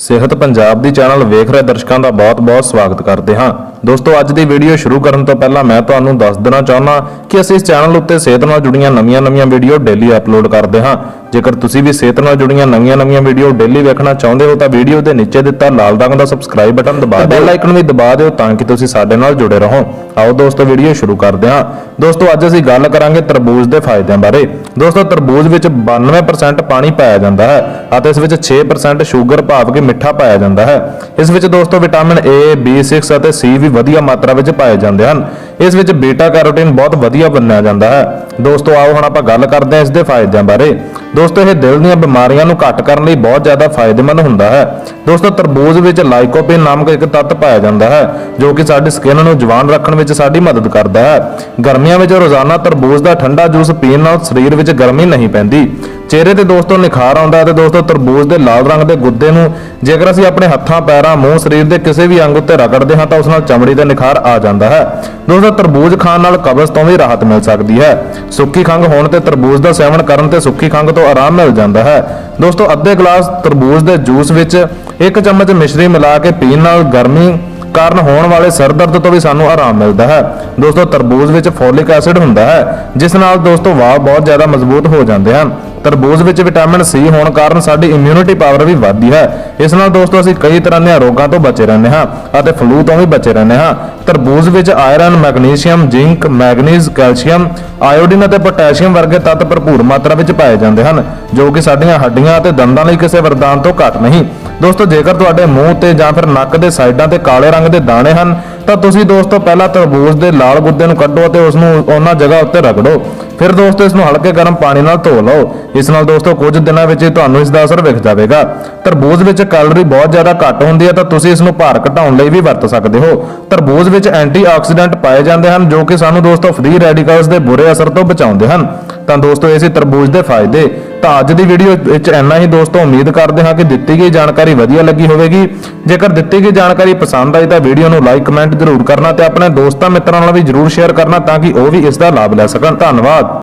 ਸਿਹਤ ਪੰਜਾਬ ਦੀ ਚੈਨਲ ਵੇਖ ਰਹੇ ਦਰਸ਼ਕਾਂ ਦਾ ਬਹੁਤ-ਬਹੁਤ ਸਵਾਗਤ ਕਰਦੇ ਹਾਂ। ਦੋਸਤੋ ਅੱਜ ਦੀ ਵੀਡੀਓ ਸ਼ੁਰੂ ਕਰਨ ਤੋਂ ਪਹਿਲਾਂ ਮੈਂ ਤੁਹਾਨੂੰ ਦੱਸ ਦੇਣਾ ਚਾਹੁੰਦਾ ਕਿ ਅਸੀਂ ਇਸ ਚੈਨਲ ਉੱਤੇ ਸਿਹਤ ਨਾਲ ਜੁੜੀਆਂ ਨਵੀਆਂ-ਨਵੀਆਂ ਵੀਡੀਓ ਡੇਲੀ ਅਪਲੋਡ ਕਰਦੇ ਹਾਂ। ਜੇਕਰ ਤੁਸੀਂ ਵੀ ਸਿਹਤ ਨਾਲ ਜੁੜੀਆਂ ਨਵੀਆਂ-ਨਵੀਆਂ ਵੀਡੀਓ ਡੇਲੀ ਵੇਖਣਾ ਚਾਹੁੰਦੇ ਹੋ ਤਾਂ ਵੀਡੀਓ ਦੇ ਨੀਚੇ ਦਿੱਤਾ ਲਾਲ ਰੰਗ ਦਾ ਸਬਸਕ੍ਰਾਈਬ ਬਟਨ ਦਬਾ ਦਿਓ। ਬੈਲ ਆਈਕਨ ਵੀ ਦਬਾ ਦਿਓ ਤਾਂ ਕਿ ਤੁਸੀਂ ਸਾਡੇ ਨਾਲ ਜੁੜੇ ਰਹੋ। ਆਓ ਦੋਸਤੋ ਵੀਡੀਓ ਸ਼ੁਰੂ ਕਰਦੇ ਹਾਂ। ਦੋਸਤੋ ਅੱਜ ਅਸੀਂ ਗੱਲ ਕਰਾਂਗੇ ਤਰਬੂਜ ਦੇ ਫਾਇਦਿਆਂ ਬਾਰੇ। ਦੋਸਤੋ ਤਰਬੂਜ ਵਿੱਚ 92% ਪਾਣੀ ਪਾਇਆ ਜਾਂਦਾ ਹੈ ਅਤੇ ਇਸ ਵਿੱਚ 6% ਸ਼ੂਗਰ ਭਾਵ ਕਿ ਮਿੱਠਾ ਪਾਇਆ ਜਾਂਦਾ ਹੈ। ਇਸ ਵਿੱਚ ਦੋਸਤੋ ਵਿਟਾਮਿਨ A B6 ਅਤੇ C ਵੀ ਵਧੀਆ ਮਾਤਰਾ ਵਿੱਚ ਪਾਏ ਜਾਂਦੇ ਹਨ। ਇਸ ਵਿੱਚ ਬੀਟਾ ਕੈਰੋਟਿਨ ਬਹੁਤ ਵਧੀਆ ਮੰਨਿਆ ਜਾਂਦਾ ਹੈ। ਦੋਸਤੋ, ਆਓ ਹੁਣ ਆਪਾਂ ਗੱਲ ਕਰਦੇ ਹਾਂ ਇਸ ਦੇ ਫਾਇਦਿਆਂ ਬਾਰੇ। ਦੋਸਤੋ, ਇਹ ਦਿਲ ਦੀਆਂ ਬਿਮਾਰੀਆਂ ਨੂੰ ਘੱਟ ਕਰਨ ਲਈ ਬਹੁਤ ਜ਼ਿਆਦਾ ਫਾਇਦੇਮੰਦ ਹੁੰਦਾ ਹੈ। ਦੋਸਤੋ, ਤਰਬੂਜ ਵਿੱਚ ਲਾਈਕੋਪੀਨ ਨਾਮਕ ਇੱਕ ਤੱਤ ਪਾਇਆ ਜਾਂਦਾ ਹੈ, ਜੋ ਕਿ ਸਾਡੀ ਸਕਿਨ ਨੂੰ ਜਵਾਨ ਰੱਖਣ ਵਿੱਚ ਸਾਡੀ ਮਦਦ ਕਰਦਾ ਹੈ। ਗਰਮੀਆਂ ਵਿੱਚ ਰੋਜ਼ਾਨਾ ਤਰਬੂਜ ਦਾ ਠੰਡਾ ਜੂਸ ਪੀਣ ਨਾਲ ਸਰੀਰ ਵਿੱਚ ਗਰਮੀ ਨਹੀਂ ਪੈਂਦੀ। ਚਿਹਰੇ ਤੇ ਦੋਸਤੋ ਨਿਖਾਰ ਆਉਂਦਾ ਹੈ ਤੇ ਦੋਸਤੋ, ਤਰਬੂਜ ਦੇ ਲਾਲ ਰੰਗ ਦੇ ਗੁੱਦੇ ਨੂੰ ਜੇਕਰ ਅਸੀਂ ਆਪਣੇ ਹੱਥਾਂ, ਪੈਰਾਂ, ਮੂੰਹ, ਸਰੀਰ ਦੇ ਕਿਸੇ ਵੀ ਅੰਗ ਉੱਤੇ ਰਗੜਦੇ ਹਾਂ ਤਾਂ ਉਸ ਨਾਲ ਚਮੜੀ ਦਾ ਨਿਖਾਰ ਆ ਜਾਂਦਾ ਹੈ। ਦੋਸਤੋ ਤਰਬੂਜ ਖਾਣ ਨਾਲ ਕਬਜ਼ ਤੋਂ ਵੀ ਰਾਹਤ ਮਿਲ ਸਕਦੀ ਹੈ। ਸੁੱਕੀ ਖੰਘ ਹੋਣ ਤੇ ਤਰਬੂਜ ਦਾ ਸੇਵਨ ਕਰਨ ਤੇ ਸੁੱਕੀ ਖੰਘ ਤੋਂ ਆਰਾਮ ਮਿਲ ਜਾਂਦਾ ਹੈ। ਦੋਸਤੋ, ਅੱਧੇ ਗਲਾਸ ਤਰਬੂਜ ਦੇ ਜੂਸ ਵਿੱਚ ਇੱਕ ਚਮਚ ਮਿਸ਼ਰੀ ਮਿਲਾ ਕੇ ਪੀਣ ਨਾਲ ਗਰਮੀ ਕਾਰਨ ਹੋਣ ਵਾਲੇ ਸਿਰ ਦਰਦ ਤੋਂ ਵੀ ਸਾਨੂੰ ਆਰਾਮ ਮਿਲਦਾ ਹੈ। ਦੋਸਤੋ, ਤਰਬੂਜ ਵਿੱਚ ਫੋਲਿਕ ਐਸਿਡ ਹੁੰਦਾ ਹੈ, ਜਿਸ ਨਾਲ ਦੋਸਤੋ ਵਾਲ ਬਹੁਤ ਜ਼ਿਆਦਾ ਮਜ਼ਬੂਤ ਹੋ ਜਾਂਦੇ ਹਨ। ਤਰਬੂਜ ਵਿੱਚ ਵਿਟਾਮਿਨ ਸੀ ਹੋਣ ਕਾਰਨ ਸਾਡੀ ਇਮਿਊਨਿਟੀ ਪਾਵਰ ਵੀ ਵੱਧਦੀ ਹੈ। ਇਸ ਨਾਲ ਦੋਸਤੋ ਅਸੀਂ ਕਈ ਤਰ੍ਹਾਂ ਦੀਆਂ ਰੋਗਾਂ ਤੋਂ ਬਚੇ ਰਹਿੰਦੇ ਹਾਂ ਅਤੇ ਫਲੂ ਤੋਂ ਵੀ ਬਚੇ ਰਹਿੰਦੇ ਹਾਂ। ਤਰਬੂਜ ਵਿੱਚ iron magnesium zinc manganese calcium iodine ਅਤੇ ਪੋਟਾਸ਼ੀਅਮ ਵਰਗੇ ਤੱਤ ਭਰਪੂਰ ਮਾਤਰਾ ਵਿੱਚ ਪਾਏ ਜਾਂਦੇ ਹਨ, ਜੋ ਕਿ ਸਾਡੀਆਂ ਹੱਡੀਆਂ ਅਤੇ ਦੰਦਾਂ ਲਈ ਕਿਸੇ ਵਰਦਾਨ ਤੋਂ ਘੱਟ ਨਹੀਂ। ਦੋਸਤੋ, ਜੇਕਰ ਤੁਹਾਡੇ ਮੂੰਹ ਤੇ ਜਾਂ ਫਿਰ ਨੱਕ ਦੇ ਸਾਈਡਾਂ ਤੇ ਕਾਲੇ ਰੰਗ ਦੇ ਦਾਣੇ ਹਨ, ਤਾਂ ਤੁਸੀਂ ਦੋਸਤੋ ਪਹਿਲਾਂ ਤਰਬੂਜ ਦੇ ਲਾਲ ਗੁੱਦੇ ਨੂੰ ਕੱਢੋ ਅਤੇ ਉਸ ਨੂੰ ਉਹਨਾਂ ਜਗ੍ਹਾ ਉੱਤੇ ਰਗੜੋ ਫਿਰ ਦੋਸਤੋ ਇਸ ਨੂੰ ਹਲਕੇ ਗਰਮ ਪਾਣੀ ਨਾਲ ਧੋ ਲਓ। ਇਸ ਨਾਲ ਦੋਸਤੋ, ਕੁਝ ਦਿਨਾਂ ਵਿੱਚ ਹੀ ਤੁਹਾਨੂੰ ਇਸ ਦਾ ਅਸਰ ਵਿਖ ਜਾਵੇਗਾ। ਤਰਬੂਜ ਵਿੱਚ ਕੈਲਰੀ ਬਹੁਤ ਜ਼ਿਆਦਾ ਘੱਟ ਹੁੰਦੀ ਹੈ, ਤਾਂ ਤੁਸੀਂ ਇਸ ਨੂੰ ਭਾਰ ਘਟਾਉਣ ਲਈ ਵੀ ਵਰਤ ਸਕਦੇ ਹੋ। ਤਰਬੂਜ ਵਿੱਚ ਐਂਟੀਆਕਸੀਡੈਂਟ ਪਾਏ ਜਾਂਦੇ ਹਨ, ਜੋ ਕਿ ਸਾਨੂੰ ਦੋਸਤੋ ਫ੍ਰੀ ਰੈਡੀਕਲਸ ਦੇ ਬੁਰੇ ਅਸਰ ਤੋਂ ਬਚਾਉਂਦੇ ਹਨ। ਤਾਂ ਦੋਸਤੋ, ਇਹ ਸੀ ਤਰਬੂਜ ਦੇ ਫਾਇਦੇ। ਤਾਂ ਅੱਜ ਦੀ ਵੀਡੀਓ ਵਿੱਚ ਇੰਨਾ ਹੀ ਦੋਸਤੋ, ਉਮੀਦ ਕਰਦੇ ਹਾਂ ਕਿ ਦਿੱਤੀ ਗਈ ਜਾਣਕਾਰੀ ਵਧੀਆ ਲੱਗੀ ਹੋਵੇਗੀ। ਜੇਕਰ ਦਿੱਤੀ ਗਈ ਜਾਣਕਾਰੀ ਪਸੰਦ ਆਈ ਤਾਂ ਵੀਡੀਓ ਨੂੰ ਲਾਈਕ ਕਮੈਂਟ ਜ਼ਰੂਰ ਕਰਨਾ ਤੇ ਆਪਣੇ ਦੋਸਤਾਂ ਮਿੱਤਰਾਂ ਨਾਲ ਵੀ ਜ਼ਰੂਰ ਸ਼ੇਅਰ ਕਰਨਾ ਤਾਂ ਕਿ ਉਹ ਵੀ ਇਸ ਦਾ ਲਾਭ ਲੈ ਸਕਣ। ਧੰਨਵਾਦ।